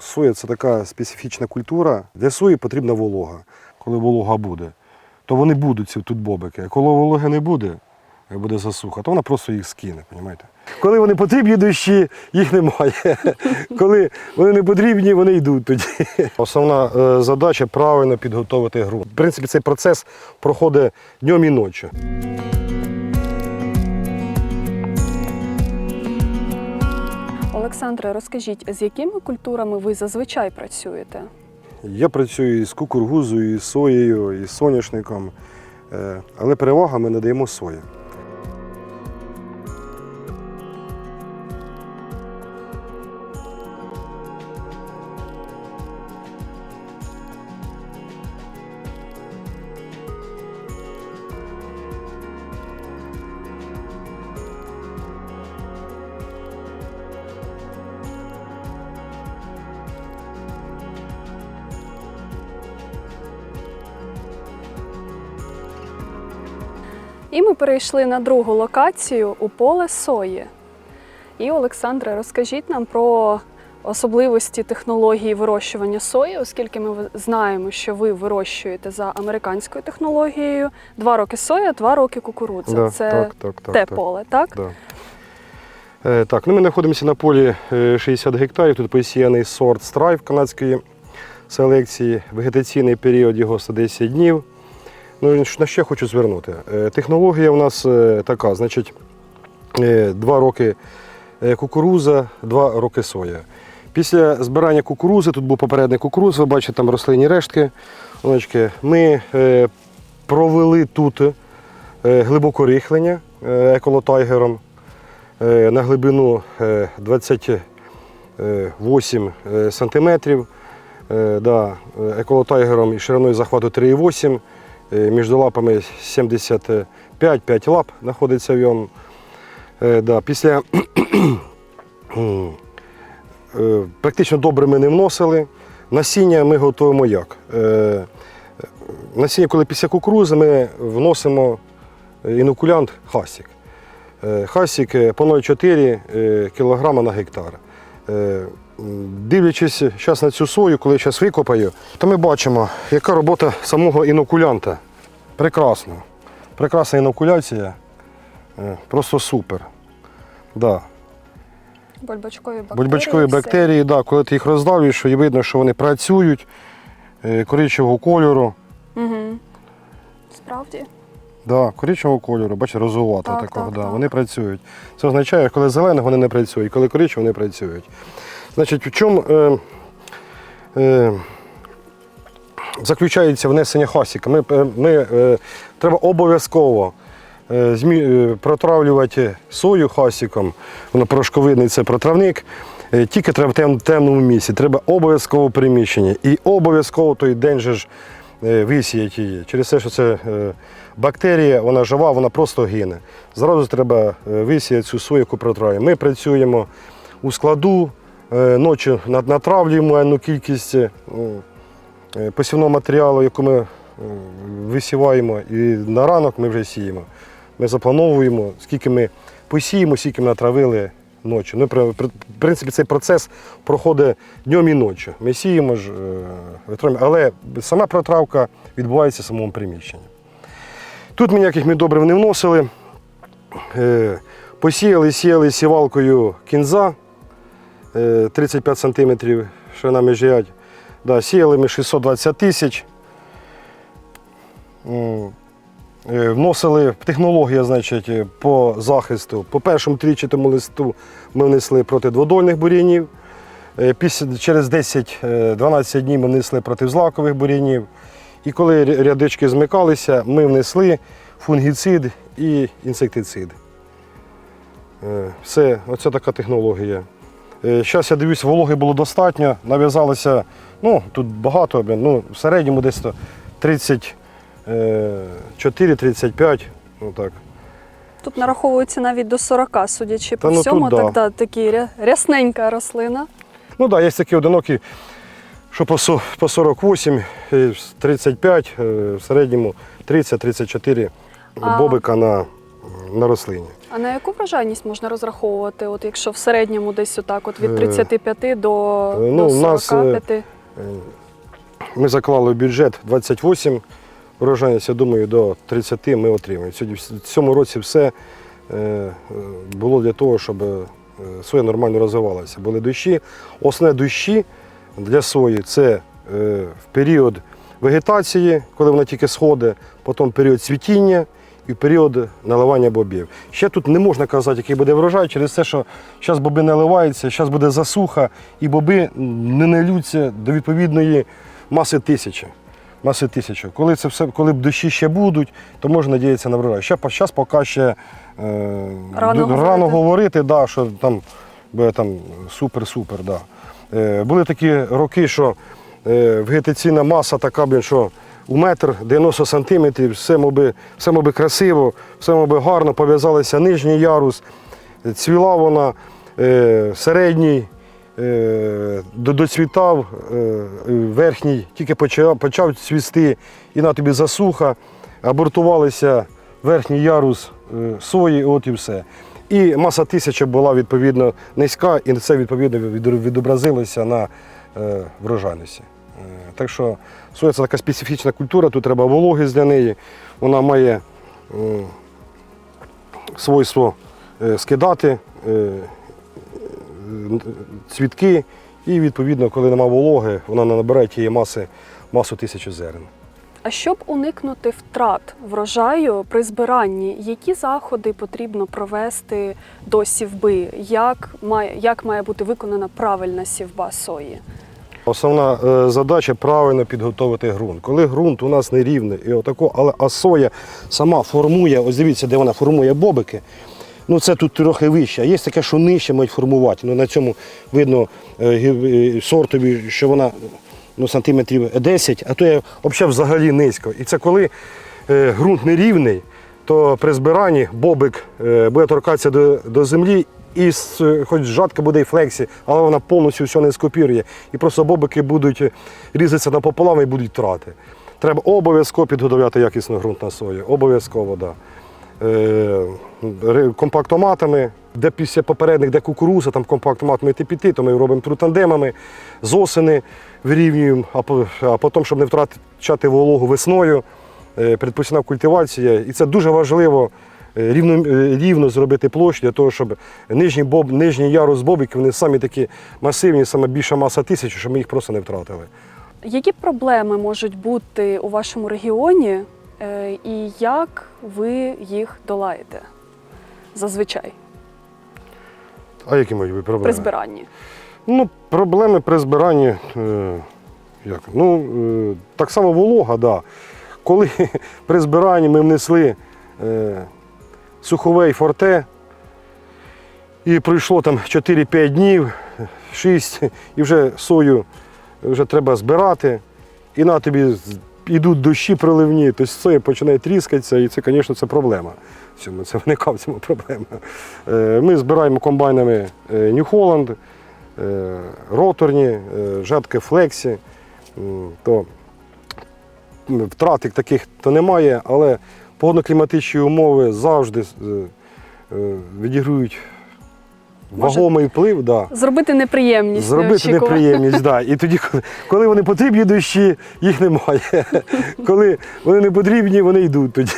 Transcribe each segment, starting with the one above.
соя це така специфічна культура. Для сої потрібна волога. Коли волога буде, то вони будуть ці тут бобики. А коли вологи не буде, буде засуха, то вона просто їх скине, розумієте? Коли вони потрібні дощі, їх немає. Коли вони не потрібні, вони йдуть тоді. Основна е, задача правильно підготувати ґрунт. В принципі, цей процес проходить днем і ночі. Олександре, розкажіть, з якими культурами ви зазвичай працюєте? Я працюю і з кукургузою, і соєю, і соняшником, Е, але перевага ми надаємо сої. І ми перейшли на другу локацію у поле сої. І, Олександре, розкажіть нам про особливості технології вирощування сої, оскільки ми знаємо, що ви вирощуєте за американською технологією. Два роки соя, два роки кукурудза. Да, Це так, так, так, те так. поле, так? Да. Е, так, ну ми знаходимося на полі е, 60 гектарів. Тут посіяний сорт страйв канадської селекції. Вегетаційний період його 110 днів. Ну, на що хочу звернути? Е, Технологія у нас е, така, значить, е, два роки кукуруза, два роки соя. Після збирання кукурузи, тут був попередник кукуруз, ви бачите, там рослинні рештки. Ми провели тут глибокорихлення еколотайгером на глибину е, 28 е, сантиметрів. Е, Да, еколотайгером і шириною захвату 3,8. е, Між лапами 75 5 лап знаходиться в ньому. Е, Да, після е, практично добре ми не вносили. Насіння ми готуємо як? Е, Насіння, коли після кукурузи ми вносимо інокулянт хасік. Е, Хасік е, по 0,4 е, кг на гектар. Е, Дивлячись зараз на цю сою, коли зараз викопаю, то ми бачимо, яка робота самого інокулянта. Прекрасно. Прекрасна інокуляція. Е, Просто супер. Да. Бульбачкові бактерії. Бульбачкові бактерії, да, коли ти їх роздавлюєш, і видно, що вони працюють е, коричневого кольору. Угу. Справді? Да, коричневого кольору, бачиш, розувато Так, такого. так, да, так. Вони працюють. Це означає, коли зелених вони не працюють, коли коричневі вони працюють. Значить, в чому е, е, заключається внесення хасіка? Ми, е, ми, е, треба обов'язково е, протравлювати сою хасіком, воно порошковидний це протравник. Тільки треба в тем, темному місці, треба обов'язково приміщення. І обов'язково той день же ж висіяти її. Через те, що це бактерія, вона жива, вона просто гине. Зразу треба висіяти цю сою, яку протравлюємо. Ми працюємо у складу, ночі натравлюємо одну кількість посівного матеріалу, яку ми е, висіваємо, і на ранок ми вже сіємо. Ми заплановуємо, скільки ми посіємо, скільки ми натравили ночі. Ну, в принципі, цей процес проходить днем і ночі. Ми сіємо ж, е, але сама протравка відбувається в самому приміщенні. Тут ми ніяких добрив не вносили. Е, Посіяли, сіяли сівалкою кінза е, 35 см ширина межрядь. Да, сіяли ми 620 тисяч. Е, Вносили технологія значить, е, по захисту. По першому трічатому листу ми внесли проти дводольних бур'янів. Е, через 10-12 днів ми внесли проти злакових бур'янів. І коли ря- рядочки змикалися, ми внесли фунгіцид і інсектицид. Все, оце така технологія. Зараз я дивлюсь, вологи було достатньо, нав'язалося, ну, тут багато, ну, в середньому десь 34-35. Ну, так. Тут нараховується навіть до 40, судячи по Та ну всьому, тут так да, такі рясненька рослина. Ну так, да, є такі одинокі, що по 48, е, 35, е, в середньому 30-34 бобика на, на рослині. А на яку врожайність можна розраховувати, от якщо в середньому десь отак, от від Е, 35 до, е, ну, до у нас, 45? Е, Ми заклали в бюджет 28 врожайність, я думаю, до 30 ми отримаємо. Сьогодні в цьому році все е, е, було для того, щоб е, соя нормально розвивалася. Були дощі. Основне дощі для сої це е, в період вегетації, коли вона тільки сходить, потім період цвітіння і період наливання бобів. Ще тут не можна казати, який буде врожай, через те, що зараз боби наливаються, зараз буде засуха, і боби не налються до відповідної маси тисячі. Маси тисячі. Коли це все, коли б дощі ще будуть, то можна надіятися на врожай. Ще зараз поки ще е, Рано рано говорити, да, що там буде там супер-супер. Да. Е, були такі роки, що е, вегетаційна маса така, блін, що у метр 90 сантиметрів, все моби, все моби красиво, все моби гарно, пов'язалися нижній ярус, цвіла вона, е, середній е, доцвітав, е, верхній тільки почав, почав цвісти, і на тобі засуха, абортувалися верхній ярус е, сої, от і все. І маса тисяча була відповідно низька, і це відповідно відобразилося на е, врожайності. Е, Так що соя це така специфічна культура, тут треба вологість для неї. Вона має свойство е, скидати е, цвітки, і відповідно, коли нема вологи, вона не набирає тієї маси, масу тисячі зерен. А щоб уникнути втрат врожаю при збиранні, які заходи потрібно провести до сівби? Як має, як має бути виконана правильна сівба сої? Основна е, задача правильно підготувати ґрунт. Коли ґрунт у нас нерівний, і отако, але а соя сама формує, ось дивіться, де вона формує бобики. Ну це тут трохи вище. А є таке, що нижче мають формувати. Ну, на цьому видно е, е, сортові, що вона ну, сантиметрів 10, а то є взагалі низько. І це коли ґрунт нерівний, то при збиранні бобик буде торкатися до, до землі, і с- хоч жатка буде і флексі, але вона повністю все не скопірує. І просто бобики будуть різатися напополам і будуть втрати. Треба обов'язково підготовляти якісно ґрунт на сою. Обов'язково, так. Да. Е, компактоматами, де після попередних, де кукуруза, там компактоматами піти, то ми робимо трутандемами, з осени вирівнюємо, а, потім, щоб не втрачати вологу весною, е, предпосівна культивація. І це дуже важливо е, рівно, е, рівно зробити площу для того, щоб нижній, боб, нижній ярус бобиків, вони самі такі масивні, саме більша маса тисячі, щоб ми їх просто не втратили. Які проблеми можуть бути у вашому регіоні, е, і як ви їх долаєте зазвичай А які мають бути проблеми? при збиранні? Ну, проблеми при збиранні. Е, як? Ну, так само волога, да. Коли при збиранні ми внесли е, сухове форте, і пройшло там 4-5 днів, 6, і вже сою вже треба збирати, і на тобі йдуть дощі проливні, тобто соя починає тріскатися, і це, звісно, це проблема. В цьому, це виникає в цьому проблема. Е, Ми збираємо комбайнами е, New Holland, е, роторні, жатки флексі, то м, втрат таких то немає, але погодно-кліматичні умови завжди е, е, відіграють вагомий вплив. Да. Зробити неприємність. Зробити неприємність, да. І тоді, коли- вони потрібні дощі, їх немає. Коли вони не потрібні, вони йдуть тоді.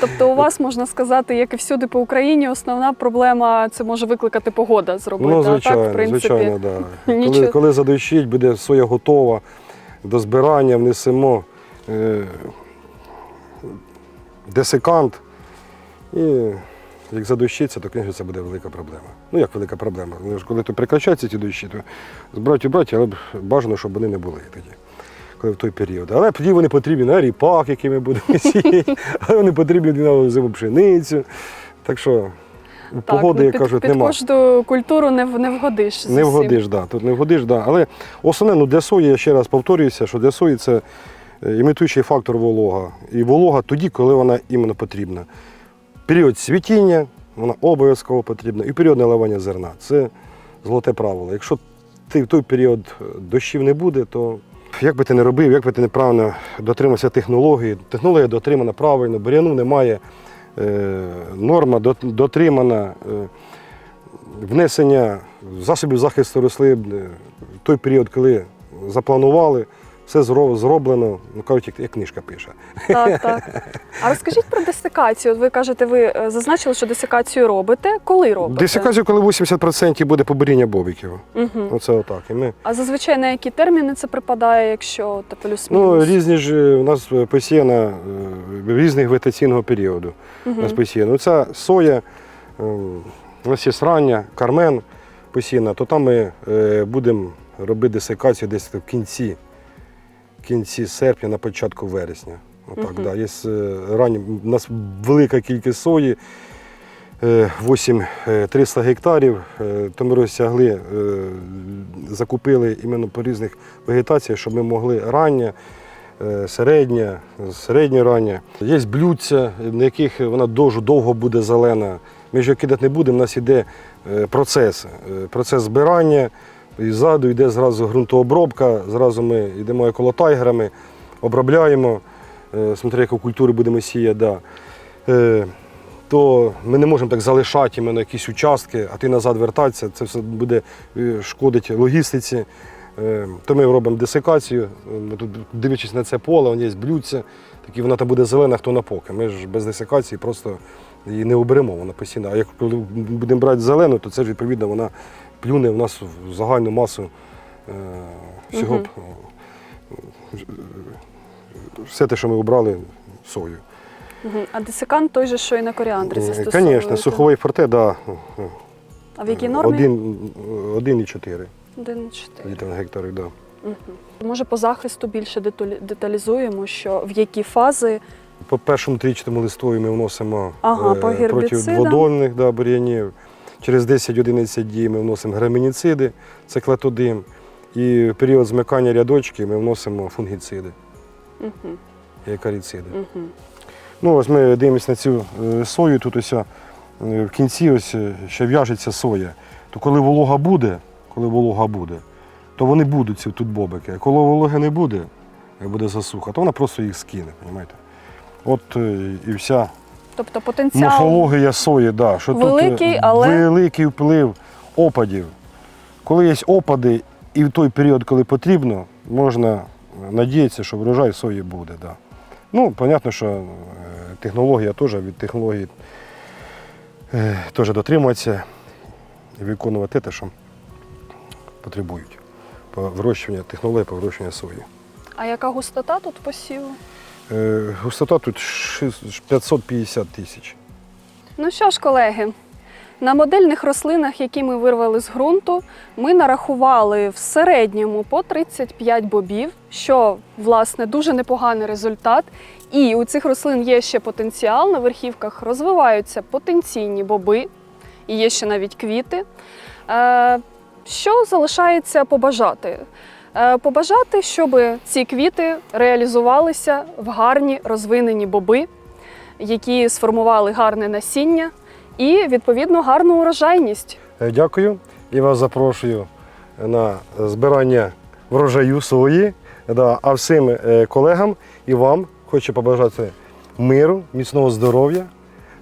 Тобто, у вас можна сказати, як і всюди по Україні, основна проблема це може викликати погода зробити. Ну, а звичайно, так, в принципі, звичайно, да. Коли, коли задощить, буде соя готова до збирання, внесемо е, десикант. І як задощиться, то, звісно, це буде велика проблема. Ну, як велика проблема? Ну, Коли то прекращаються ці дощі, то збирати брати, але б бажано, щоб вони не були тоді. Коли в той період. Але тоді вони потрібні на ріпак, який ми будемо сіяти, але вони потрібні на зиму пшеницю. Так що погоди, ну, як під, кажуть, під кожну культуру не, в- не вгодиш. Не зовсім. вгодиш, да. Тут не вгодиш, да. Але основне, ну для сої, я ще раз повторююся, що для сої це імітуючий фактор волога. І волога тоді, коли вона іменно потрібна. Період цвітіння, вона обов'язково потрібна, і період наливання зерна. Це золоте правило. Якщо ти в той період е, дощів не буде, то як би ти не робив, як би ти неправильно дотримався технології, технологія дотримана правильно, буряну немає, е, норма дот- дотримана. е, Внесення засобів захисту рослин е, в той період, коли запланували, все зроблено, ну кажуть, як, як книжка пише. Так, так. А розкажіть про десикацію. От ви кажете, ви е, зазначили, що десикацію робите. Коли робите? Десикацію, коли 80% буде побуріння бобиків. Угу. Оце отак. І ми, А зазвичай на які терміни це припадає, якщо та плюс-мінус? ну, різні ж е, у нас посіяна е, різних вегетаційного періоду. У нас Мгм. посіяно. Ну, соя, е, у нас є рання, кармен посіяна, то там ми будемо робити десикацію десь в кінці, кінці серпня, на початку вересня. Отак, Мгм. да. Є е, ранні, у нас велика кількість сої. е, 8 е, 300 гектарів, е, то ми розтягли, е, закупили іменно по різних вегетаціях, щоб ми могли рання, е, середня, середнє рання. Є блюдця, на яких вона дуже довго буде зелена. Ми ж його кидати не будемо, у нас йде е, процес. е, Процес збирання, і ззаду йде зразу ґрунтообробка, зразу ми йдемо еколотайгерами, обробляємо, е, смотря яку культуру будемо сіяти. Да. Е, То ми не можемо так залишати іменно якісь участки, а ти назад вертатися, це все буде е, шкодити логістиці. То ми робимо десикацію. Тут, дивлячись на це поле, вон є блюдце, такі вона там буде зелена, хто на поки. Ми ж без десикації просто її не оберемо, вона постійно. А як будемо брати зелену, то це ж відповідно вона плюне в нас в загальну масу е, всього. Б, е, Все те, що ми обрали сою. А десикант той же, що і на коріандрі застосовуєте? Звісно, суховий форте, да. А в якій нормі? Один, один і чотири 1,4. літр на гектар, да. Мгм. Може, по захисту більше деталізуємо, що в які фази По першому трічному листові ми вносимо Ага, е, по проти гербіцидам. да, бур'янів. Через 10-11 дій ми вносимо гермініциди, це клетодим. І в період змикання рядочки ми вносимо фунгіциди Мгм. і екаріциди. Мгм. Ну, ось ми дивимося на цю е, сою, тут ось е, в кінці ось е, ще в'яжеться соя. То коли волога буде, коли волога буде, то вони будуть ці тут бобики. А коли вологи не буде, буде засуха, то вона просто їх скине, розумієте? От і вся Тобто потенціал морфологія сої, да, що Великий, тут е, але- великий вплив опадів. Коли є опади, і в той період, коли потрібно, можна надіятися, що врожай сої буде. Да. Ну, зрозуміло, що е, технологія теж від технології е, теж дотримуватися і виконувати те, що потребують по вирощуванню, технологія по вирощуванню сої. А яка густота тут посіву? Е, Густота тут 550 тисяч. Ну що ж, колеги, на модельних рослинах, які ми вирвали з ґрунту, ми нарахували в середньому по 35 бобів, що власне дуже непоганий результат. І у цих рослин є ще потенціал. На верхівках розвиваються потенційні боби, і є ще навіть квіти. Е, Що залишається побажати? Е, Побажати, щоб ці квіти реалізувалися в гарні розвинені боби, які сформували гарне насіння і відповідно гарну урожайність. Е, Дякую і вас запрошую на збирання врожаю сої. Да, а всім е, колегам і вам хочу побажати миру, міцного здоров'я,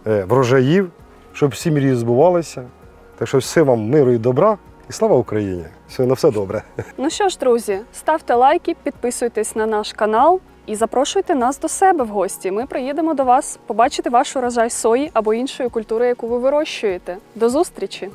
врожаїв, щоб всі мрії збувалися. Так що все вам миру і добра і слава Україні! Все на все добре. Ну що ж, друзі, ставте лайки, підписуйтесь на наш канал і запрошуйте нас до себе в гості. Ми приїдемо до вас побачити ваш урожай сої або іншої культури, яку ви вирощуєте. До зустрічі!